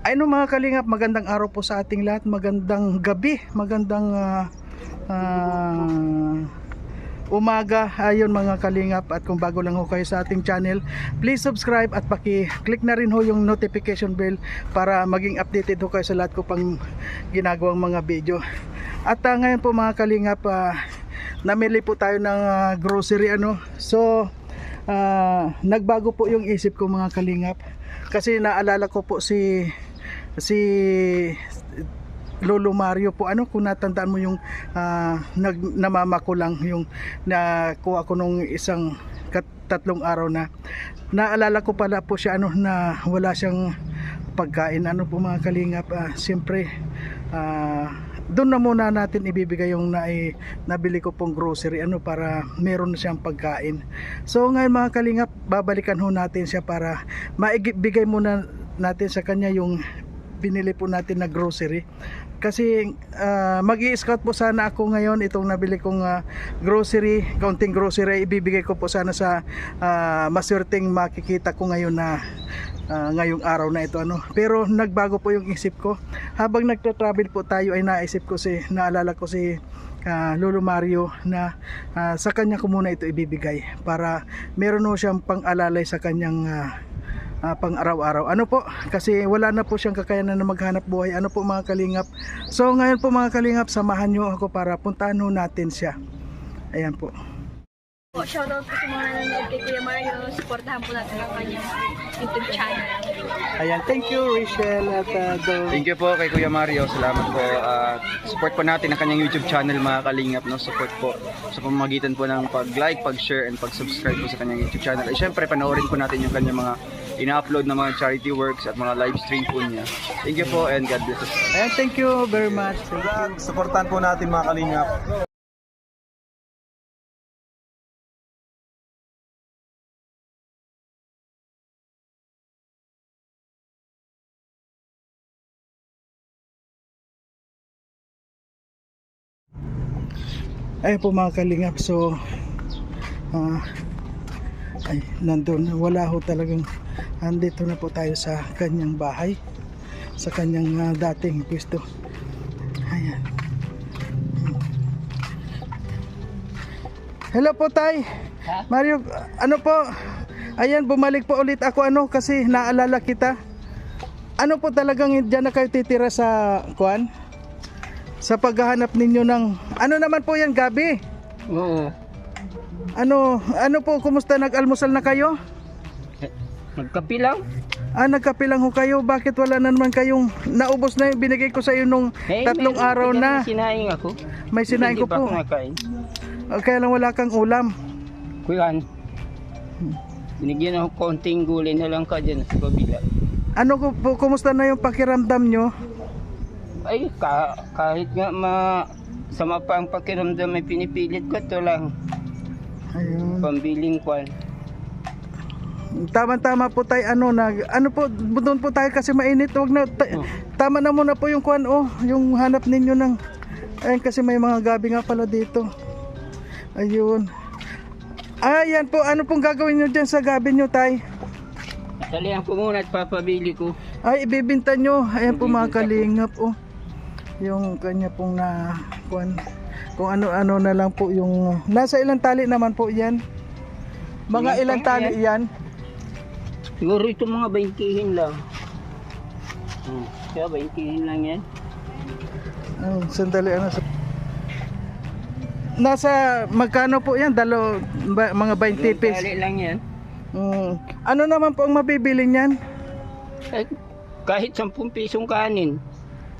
Ay no mga kalingap, magandang araw po sa ating lahat, magandang gabi, magandang ah, ah, umaga. Ayun mga kalingap at kung bago lang ho kayo sa ating channel, please subscribe at paki-click na rin ho yung notification bell para maging updated ho kayo sa lahat ko pang ginagawang mga video. At ah, ngayon po mga kalingap, ah, namili po tayo ng ah, grocery ano. So, ah, nagbago po yung isip ko mga kalingap kasi naalala ko po si si Lolo Mario po ano kung natandaan mo yung ah, nag namamako lang yung nakuha ko nung isang tatlong araw na naalala ko pala po siya ano na wala siyang pagkain. Ano po mga kalingap ah, siyempre ah, doon na muna natin ibibigay yung na, nabili ko pong grocery ano para meron siyang pagkain. So ngayon mga kalingap babalikan ho natin siya para maibigay muna natin sa kanya yung binili po natin na grocery kasi ah, mag-i-scout po sana ako ngayon itong nabili kong ah, grocery, counting grocery ibibigay ko po sana sa ah, maswerteng makikita ko ngayon na ah, ngayong araw na ito ano. Pero nagbago po yung isip ko. Habang nagtra-travel po tayo ay naisip ko si naalala ko si ah, Lolo Mario na ah, sa kanya ko muna ito ibibigay para meron ho siyang pang-alalay sa kanyang ah, ah, pang araw-araw. Ano po? Kasi wala na po siyang kakayanan na maghanap buhay. Ano po mga kalingap? So ngayon po mga kalingap, samahan niyo ako para puntahan ho natin siya. Ayan po. Po, shoutout po sa mga nanonood kay Kuya Mario. Supportahan po natin ang kanyang YouTube channel. Ayan, thank you Rachel at uh, Dol. Thank you po kay Kuya Mario. Salamat po. Ah, support po natin ang kanyang YouTube channel mga kalingap. No? Support po sa pamamagitan po ng pag-like, pag-share, and pag-subscribe po sa kanyang YouTube channel. At syempre, panoorin po natin yung kanyang mga ina-upload na mga charity works at mga live stream po niya. Thank you po and God bless us. Ayan, thank you very much. Thank you. Supportan po natin mga kalingap. Ayun po mga kalingap, so ah, ay nandun, wala ho talagang andito na po tayo sa kanyang bahay. Sa kanyang ah, dating pwesto. Ayan. Hello po tay. Mario, ano po? Ayan bumalik po ulit ako ano kasi naalala kita. Ano po talagang dyan na kayo titira sa kuan sa paghahanap ninyo ng ano naman po yan gabi? Oo. ano ano po kumusta? Nag-almusal na kayo Magkapi lang. Ah, nagkape lang ho kayo. Bakit wala na naman kayong naubos na yung binigay ko sa iyo nung Eh, tatlong meron araw na. Sinaing ako. May sinain Hindi ko po. nakain. Ah, Kaya lang wala kang ulam. Kuyan. Binigyan ako konting gulay na lang ka dyan sa kabila. Ano ko po, kumusta na yung pakiramdam nyo? Ay, ka, kahit nga ma sama pa ang pakiramdam ay pinipilit ko to lang. Ayun. Pambiling kwan. Tama-tama po tayo ano nag ano po doon po tayo kasi mainit. Wag na ta- Oh. tama na muna po yung kwan oh, yung hanap ninyo ng Ayun kasi may mga gabi nga pala dito. Ayun. Ayan po, ano pong gagawin nyo dyan sa gabi nyo, tay? Salihan ko muna at papabili ko. Ay, ibibinta nyo. Ayan po mga kalingap. Oh. Yung kanya pong na... Kung, kung ano-ano na lang po yung... Nasa ilang tali naman po yan? Mga Ilan ilang tali yan? Siguro ito mga 20 lang. Hmm. Kaya 20 lang yan. Oh, sandali ano sa... Nasa magkano po yan? Dalo, ba, mga 20 pesos. Tali lang yan. Mm. Ano naman po ang mabibili niyan? Eh, kahit 10 pisong kanin.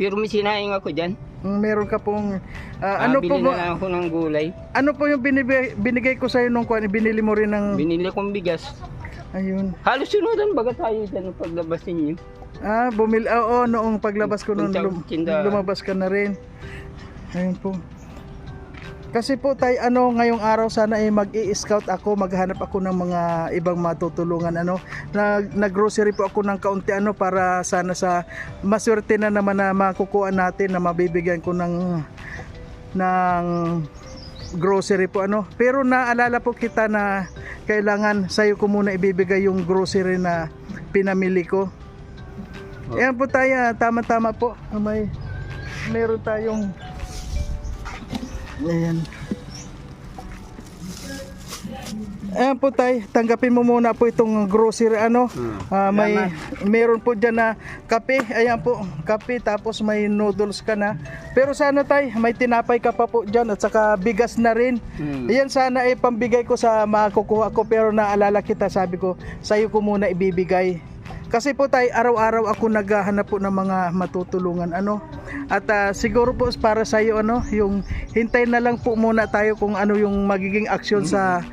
Pero may sinaing ako dyan. Mm, meron ka pong... ah, ano po ba- ako ng gulay. Ano po yung binibigay, binigay ko sa'yo nung kwan? Binili mo rin ng... Binili kong bigas. Ayun. Halos sunudan baga tayo dyan ng paglabas ninyo. Ah, bumili. ah, Oo, noong paglabas ko noon, lum- lumabas ka na rin. Ayun po. Kasi po tayo ano ngayong araw sana ay mag-i-scout ako, maghanap ako ng mga ibang matutulungan ano. Nag nag-grocery po ako ng kaunti ano para sana sa maswerte na naman na makukuha natin na mabibigyan ko ng ng grocery po ano. Pero naalala po kita na kailangan sa'yo ko muna ibibigay yung grocery na pinamili ko. Ayan po tayo, ah, tama-tama po. May meron tayong Ayan. Ayan po tay, tanggapin mo muna po itong grocery ano. Ah, may meron po diyan na kape. Ayan po, kape tapos may noodles ka na. Pero sana tay, may tinapay ka pa po diyan at saka bigas na rin. Hmm. Ayan sana ay pambigay ko sa makukuha ko pero naalala kita sabi ko sa'yo ko muna ibibigay. Kasi po tayo araw-araw ako naghahanap po ng mga matutulungan ano. At ah, siguro po para sa iyo ano, yung hintay na lang po muna tayo kung ano yung magiging aksyon sa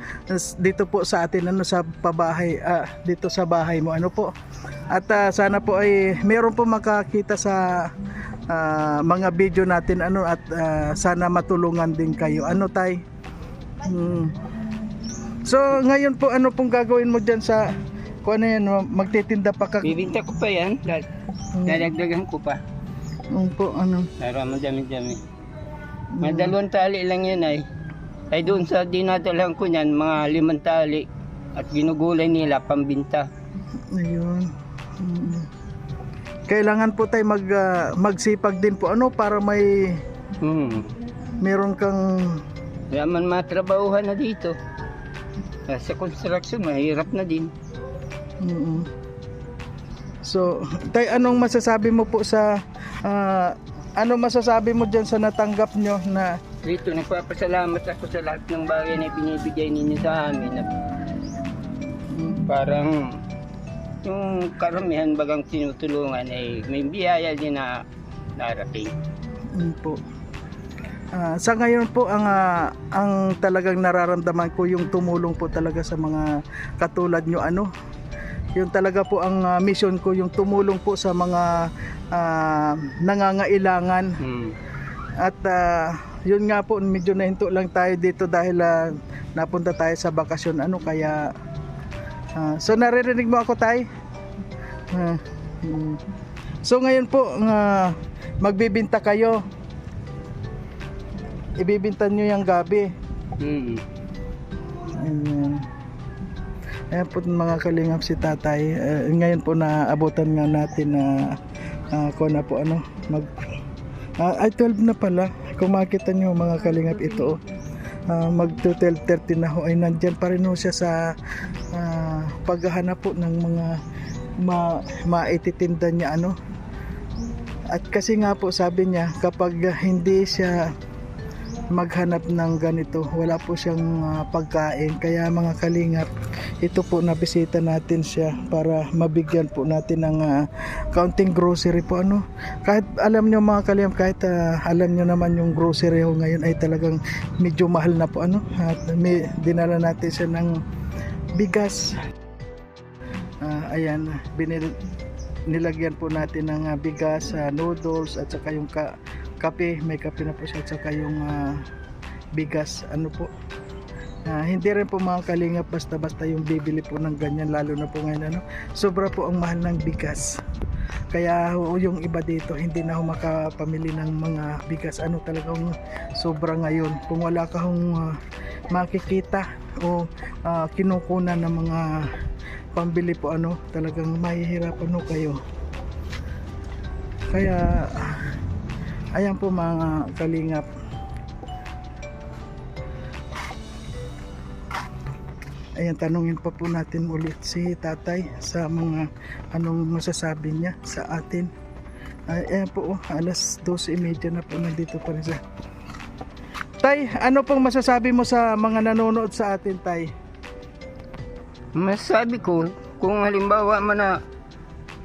dito po sa atin ano sa pabahay ah, dito sa bahay mo ano po. At ah, sana po ay meron po makakita sa ah, mga video natin ano at ah, sana matulungan din kayo. Ano tay? Hmm. So ngayon po ano pong gagawin mo diyan sa kung ano yan, magtitinda pa ka. Bibinta ko pa yan. Dad- Hmm. Dadagdagan ko pa. Um, po, ano. Para madami-dami. May dalawang tali lang yun ay. Ay doon sa dinadalang ko niyan, mga limang tali. At ginugulay nila, pambinta. Ayun. Mm. Kailangan po tayo mag, ah, magsipag din po ano para may Hmm. meron kang Kaya man matrabahuhan na dito. Sa construction, mahirap na din. Mm So, tay anong masasabi mo po sa ah, ano masasabi mo diyan sa natanggap nyo na Dito, nagpapasalamat ako sa lahat ng bagay na binibigay ninyo sa amin. At parang yung karamihan bagang tinutulungan ay may biyaya din na narating. Mm po. Ah, sa ngayon po ang ah, ang talagang nararamdaman ko yung tumulong po talaga sa mga katulad nyo ano. Yung talaga po ang ah, mission ko yung tumulong po sa mga ah, nangangailangan Hmm. at ah, yun nga po medyo nahinto lang tayo dito dahil ah, napunta tayo sa bakasyon ano kaya ah, so naririnig mo ako tay? Mm. so ngayon po ah, magbibinta kayo ibibinta nyo yung gabi Hmm. Ayan. Ayan po mga kalingap si tatay. Eh, ngayon po naabutan nga natin na uh, ko na po ano mag Ah, ay 12 na pala. Kung makita nyo mga kalingap ito oh. Ah, mag 12.30 na ho ay nandyan pa rin ho siya sa ah, paghahanap po ng mga ma maititinda niya ano. At kasi nga po sabi niya kapag hindi siya maghanap ng ganito wala po siyang ah, pagkain kaya mga kalingap ito po nabisita natin siya para mabigyan po natin ng ah, counting grocery po ano? Kahit alam nyo mga kalingap kahit ah, alam nyo naman yung grocery ho ngayon ay talagang medyo mahal na po ano? At may, dinala natin siya ng bigas. Ah, ayan binil, nilagyan po natin ng ah, bigas, ah, noodles at saka yung ka, kape, may kape na po siya at saka yung ah, bigas, ano po. Ah, hindi rin po mga kalingap basta-basta yung bibili po ng ganyan lalo na po ngayon ano. Sobra po ang mahal ng bigas. Kaya yung iba dito hindi na ho makapamili ng mga bigas. Ano talagang sobra ngayon. Kung wala ka ah, makikita o ah, kinukunan ng mga pambili po ano, talagang mahihirapan ho kayo. Kaya ayan po mga kalingap Ayan, tanungin pa po natin ulit si tatay sa mga anong masasabi niya sa atin. Ay, ayan po, oh, alas 12.30 na po nandito pa rin siya. Tay, ano pong masasabi mo sa mga nanonood sa atin, Tay? Masasabi ko, kung halimbawa man na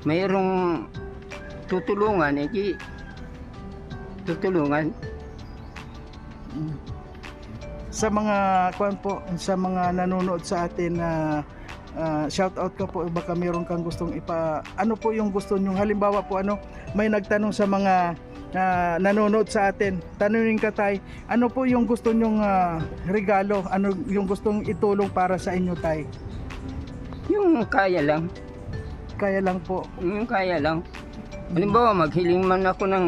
mayroong tutulungan, eh tutulungan. Sa mga kwan po, sa mga nanonood sa atin na shout out ka po baka meron kang gustong ipa ano po yung gusto nyo halimbawa po ano may nagtanong sa mga ah, nanonood sa atin tanungin ka tay ano po yung gusto nyong ah, regalo? Ano yung gustong itulong para sa inyo tay? Yung kaya lang, kaya lang po. Yung kaya lang. Halimbawa, maghiling man ako ng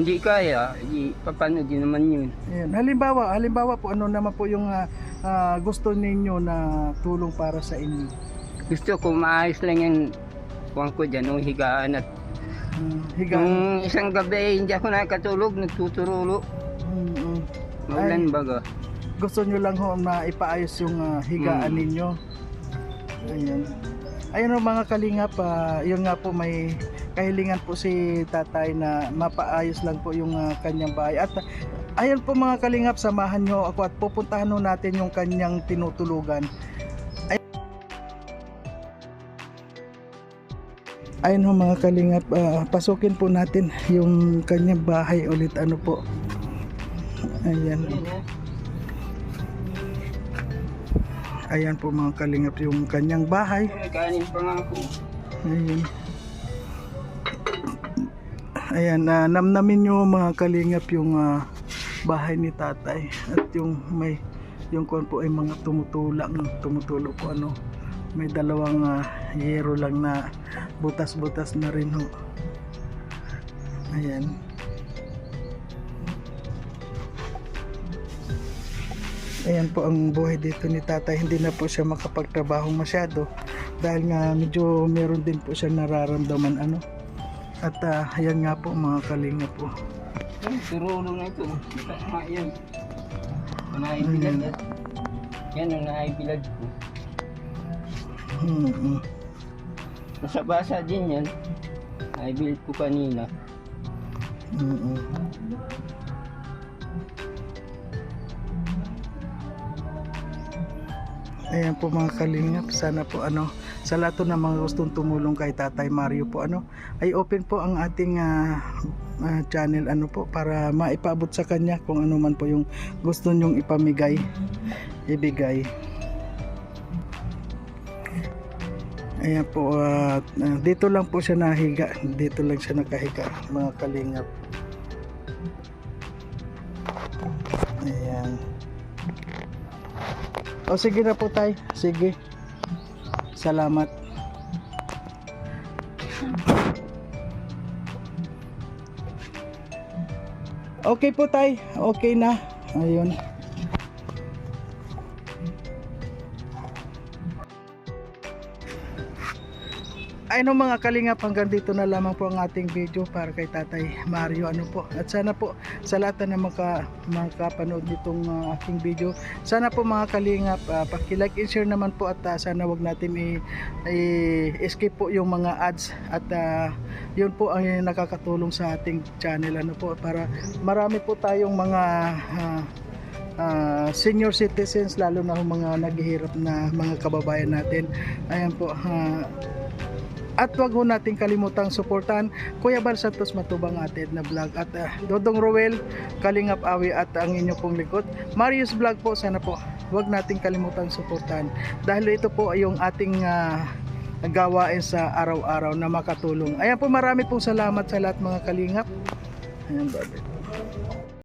hindi kaya, di paano din naman yun. Ayan. Halimbawa, halimbawa po ano naman po yung ah, ah, gusto ninyo na tulong para sa inyo. Gusto ko maayos lang yung kuwan ko dyan, nung higaan at Mm, higa. Nung isang gabi hindi ako nakatulog, nagtuturulo. Mm, mm. Maulan baga. gusto nyo lang ho na ipaayos yung ah, higaan Mm. ninyo. Ayan. Ayun o mga kalingap, ah, yun nga po may kahilingan po si tatay na mapaayos lang po yung ah, kanyang bahay. At ah, ayun po mga kalingap, samahan nyo ako at pupuntahan natin yung kanyang tinutulugan. Ay- Ayun ho mga kalingap, ah, pasukin po natin yung kanyang bahay ulit ano po. Ayan. Ayan po mga kalingap yung kanyang bahay. Ayan. Ayan, na namnamin nyo mga kalingap yung ah, bahay ni tatay. At yung may, yung kuwan po ay mga tumutulak, tumutulo po ano. May dalawang ah, yero lang na butas-butas na rin ho. Ayan. Ayan po ang buhay dito ni tatay. Hindi na po siya makapagtrabaho masyado dahil nga medyo meron din po siya nararamdaman ano. At ah, ayan nga po mga kalinga po. Ay, turulo na ito. Tama yan. Naibilad at yan ang naibilad ko. Hmm, hmm. Nasa basa din yan. Naibilad ko kanina. Hmm. Ayan po mga kalingap, sana po ano, sa lahat ng mga gustong tumulong kay Tatay Mario po ano, ay open po ang ating ah, ah, channel ano po para maipaabot sa kanya kung ano man po yung gusto nyong ipamigay, ibigay. Ayan po, ah, dito lang po siya nahiga, dito lang siya nakahiga mga kalingap. Ayan. O sige na po tay. Sige. Salamat. Okay po tay. Okay na. Ayun. Ay no mga kalingap hanggang dito na lamang po ang ating video para kay Tatay Mario. Ano po? At sana po sa lahat na maka, makapanood nitong uh, aking video sana po mga kalingap uh, paki-like and share naman po at uh, sana wag natin i-skip po yung mga ads at uh, yun po ang nakakatulong sa ating channel. Ano po? Para marami po tayong mga uh, uh, senior citizens lalo na mga naghihirap na mga kababayan natin. Ayan po uh, at wag ho nating kalimutang suportahan Kuya Bal Santos Matubang atin na vlog. At ah, Dodong Roel Kalingap Awi at ang inyo pong likod. Marius Vlog po sana po wag nating kalimutang suportahan. Dahil ito po ay yung ating ah, gawain sa araw-araw na makatulong. Ayan po marami pong salamat sa lahat mga kalingap. Ayan brother